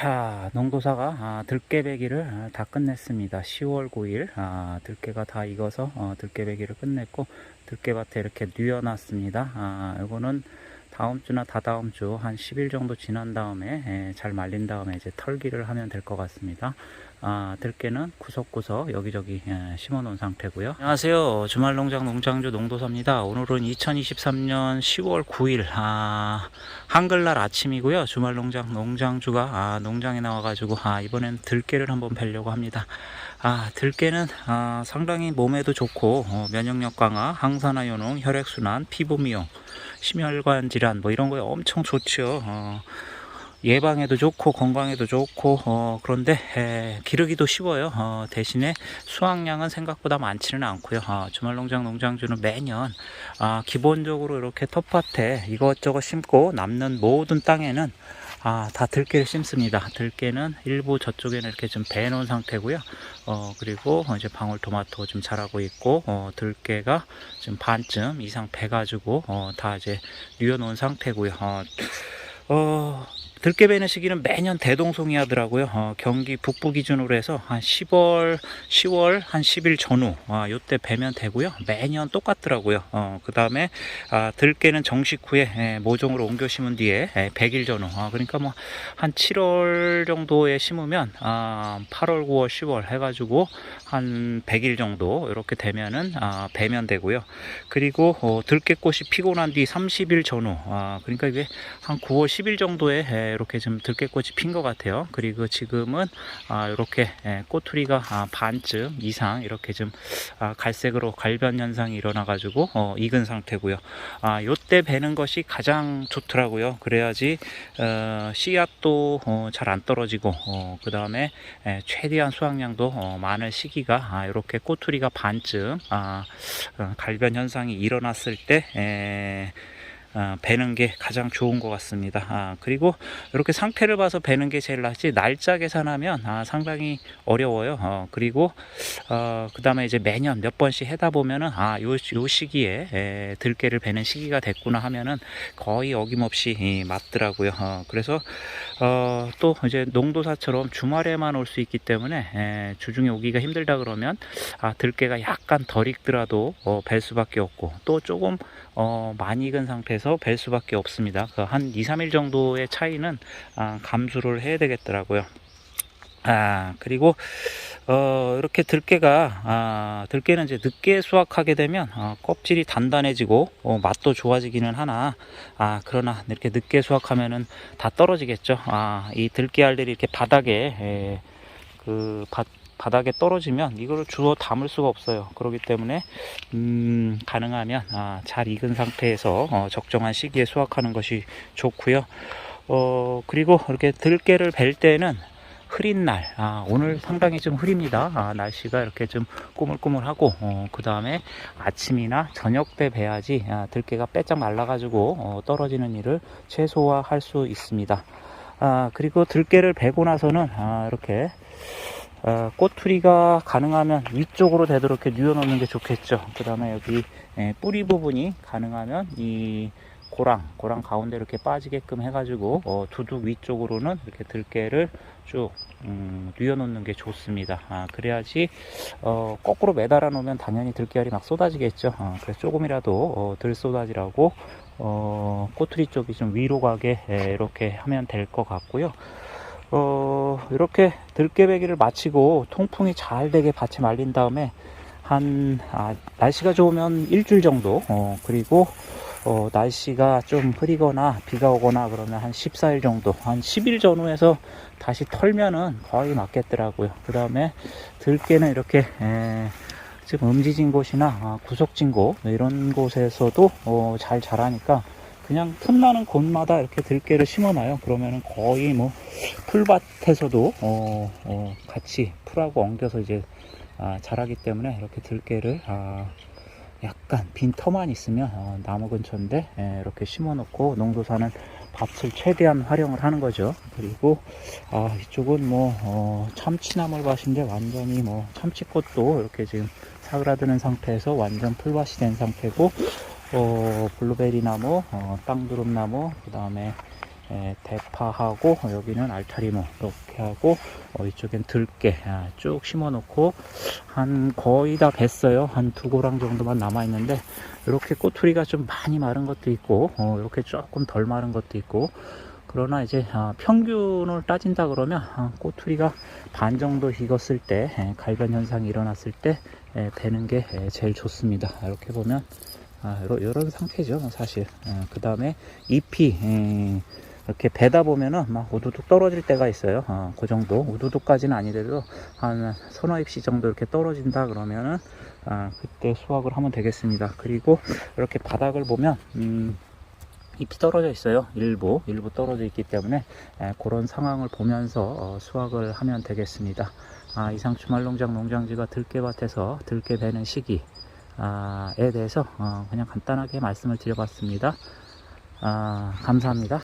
자, 농도사가 아, 들깨배기를 아, 다 끝냈습니다. 10월 9일 아, 들깨가 다 익어서 어, 들깨배기를 끝냈고 들깨밭에 이렇게 뉘어놨습니다. 아, 이거는 다음 주나 다다음 주 한 10일 정도 지난 다음에 예, 잘 말린 다음에 이제 털기를 하면 될 것 같습니다. 아, 들깨는 구석구석 여기저기 예, 심어 놓은 상태고요. 안녕하세요. 주말농장 농장주 농도사입니다. 오늘은 2023년 10월 9일 아, 한글날 아침이고요. 주말농장 농장주가 아, 농장에 나와 가지고 아, 이번엔 들깨를 한번 뵈려고 합니다. 아, 들깨는 아, 상당히 몸에도 좋고 어, 면역력 강화, 항산화 요농, 혈액순환, 피부 미용, 심혈관 질환 뭐 이런 거에 엄청 좋죠. 어, 예방에도 좋고 건강에도 좋고 어, 그런데 에, 기르기도 쉬워요. 어, 대신에 수확량은 생각보다 많지는 않고요. 어, 주말농장 농장주는 매년 아, 기본적으로 이렇게 텃밭에 이것저것 심고 남는 모든 땅에는 아, 다 들깨를 심습니다. 들깨는 일부 저쪽에는 이렇게 좀 베놓은 상태고요. 어, 그리고 이제 방울토마토 좀 자라고 있고, 어, 들깨가 지금 반쯤 이상 베가지고, 어, 다 이제 뉘어놓은 상태고요. 어, 어, 들깨 베는 시기는 매년 대동송이 하더라고요. 어, 경기 북부 기준으로 해서 한 10월, 10월 한 10일 전후, 아, 요때 베면 되고요. 매년 똑같더라고요. 어, 그 다음에, 아, 들깨는 정식 후에 에, 모종으로 옮겨 심은 뒤에 에, 100일 전후. 아, 그러니까 뭐 한 7월 정도에 심으면, 아, 8월, 9월, 10월 해가지고 한 100일 정도 이렇게 되면은, 아, 베면 되고요. 그리고, 어, 들깨꽃이 피고 난 뒤 30일 전후. 아, 그러니까 이게 한 9월 10일 정도에 에, 이렇게 좀 들깨꽃이 핀 것 같아요. 그리고 지금은 아, 이렇게 에, 꼬투리가 아, 반쯤 이상 이렇게 좀 아, 갈색으로 갈변 현상이 일어나 가지고 어, 익은 상태고요. 아, 요때 베는 것이 가장 좋더라고요. 그래야지 어, 씨앗도 어, 잘안 떨어지고 어, 그 다음에 최대한 수확량도 어, 많은 시기가 아, 이렇게 꼬투리가 반쯤 갈변 현상이 일어났을 때 에, 어, 베는 게 가장 좋은 것 같습니다. 아, 그리고 이렇게 상태를 봐서 베는 게 제일 낫지 날짜 계산하면 아, 상당히 어려워요. 어, 그리고 어, 그 다음에 이제 매년 몇 번씩 해다 보면은 아, 요, 요 시기에 에, 들깨를 베는 시기가 됐구나 하면은 거의 어김없이 이, 맞더라고요. 어, 그래서 어, 또 이제 농도사처럼 주말에만 올 수 있기 때문에 에, 주중에 오기가 힘들다 그러면 아, 들깨가 약간 덜 익더라도 어, 벨 수밖에 없고 또 조금 어, 많이 익은 상태에서 벨 수밖에 없습니다. 그한 2, 3일 정도의 차이는 아, 감수를 해야 되겠더라고요. 아, 그리고 어, 이렇게 들깨가 아, 들깨는 이제 늦게 수확하게 되면 어, 껍질이 단단해지고 어, 맛도 좋아지기는 하나 아, 그러나 이렇게 늦게 수확하면은 다 떨어지겠죠. 아, 이 들깨 알들이 이렇게 바닥에 에, 그 바, 바닥에 떨어지면 이거를 주워 담을 수가 없어요. 그렇기 때문에 음, 가능하면 아, 잘 익은 상태에서 어, 적정한 시기에 수확하는 것이 좋고요. 어, 그리고 이렇게 들깨를 벨 때는 흐린 날, 아, 오늘 상당히 좀 흐립니다. 아, 날씨가 이렇게 좀 꾸물꾸물하고, 어, 그 다음에 아침이나 저녁 때 베야지, 아, 들깨가 빼짝 말라가지고, 어, 떨어지는 일을 최소화할 수 있습니다. 아, 그리고 들깨를 베고 나서는, 아, 이렇게, 어, 꼬투리가 가능하면 위쪽으로 되도록 이렇게 뉘어놓는 게 좋겠죠. 그 다음에 여기 예, 뿌리 부분이 가능하면 이 고랑, 고랑 가운데 이렇게 빠지게끔 해가지고 어, 두둑 위쪽으로는 이렇게 들깨를 쭉 음, 뉘어놓는 게 좋습니다. 아, 그래야지 어, 거꾸로 매달아 놓으면 당연히 들깨알이 막 쏟아지겠죠. 어, 그래서 조금이라도 어, 덜 쏟아지라고 어, 꼬투리 쪽이 좀 위로 가게 예, 이렇게 하면 될 것 같고요. 어, 이렇게 들깨배기를 마치고 통풍이 잘 되게 밭에 말린 다음에 한, 아, 날씨가 좋으면 일주일 정도, 어, 그리고, 어, 날씨가 좀 흐리거나 비가 오거나 그러면 한 14일 정도, 한 10일 전후에서 다시 털면은 거의 맞겠더라고요. 그 다음에 들깨는 이렇게, 에, 지금 음지진 곳이나 아, 구석진 곳, 이런 곳에서도 어, 잘 자라니까 그냥 틈나는 곳마다 이렇게 들깨를 심어놔요. 그러면은 거의 뭐 풀밭에서도 어, 어, 같이 풀하고 엉겨서 이제 아, 자라기 때문에 이렇게 들깨를 아, 약간 빈 터만 있으면 어, 나무 근처인데 예, 이렇게 심어놓고 농도사는 밭을 최대한 활용을 하는 거죠. 그리고 아, 이쪽은 뭐 어, 참치나물 밭인데 완전히 뭐 참치꽃도 이렇게 지금 사그라드는 상태에서 완전 풀밭이 된 상태고 어, 블루베리 나무, 어, 땅두릅 나무, 그 다음에 에, 대파하고 어, 여기는 알타리모 이렇게 하고 어, 이쪽엔 들깨 아, 쭉 심어 놓고 한 거의 다 뱄어요. 한 두 고랑 정도만 남아 있는데 이렇게 꼬투리가 좀 많이 마른 것도 있고 어, 이렇게 조금 덜 마른 것도 있고. 그러나 이제 아, 평균을 따진다 그러면 아, 꼬투리가 반 정도 익었을 때 에, 갈변 현상이 일어났을 때 에, 베는 게 에, 제일 좋습니다. 이렇게 보면 아, 이런, 이런 상태죠 사실. 그 다음에 잎이 에, 이렇게 베다 보면은 막 우두둑 떨어질 때가 있어요. 어, 그 정도. 우두둑까지는 아니더라도 한 서너 입씨 정도 이렇게 떨어진다 그러면은 아, 그때 수확을 하면 되겠습니다. 그리고 이렇게 바닥을 보면 음, 잎이 떨어져 있어요. 일부, 일부 떨어져 있기 때문에 에, 그런 상황을 보면서 어, 수확을 하면 되겠습니다. 아, 이상 주말농장 농장지가 들깨밭에서 들깨 베는 시기 에 대해서 어, 그냥 간단하게 말씀을 드려봤습니다. 아, 감사합니다.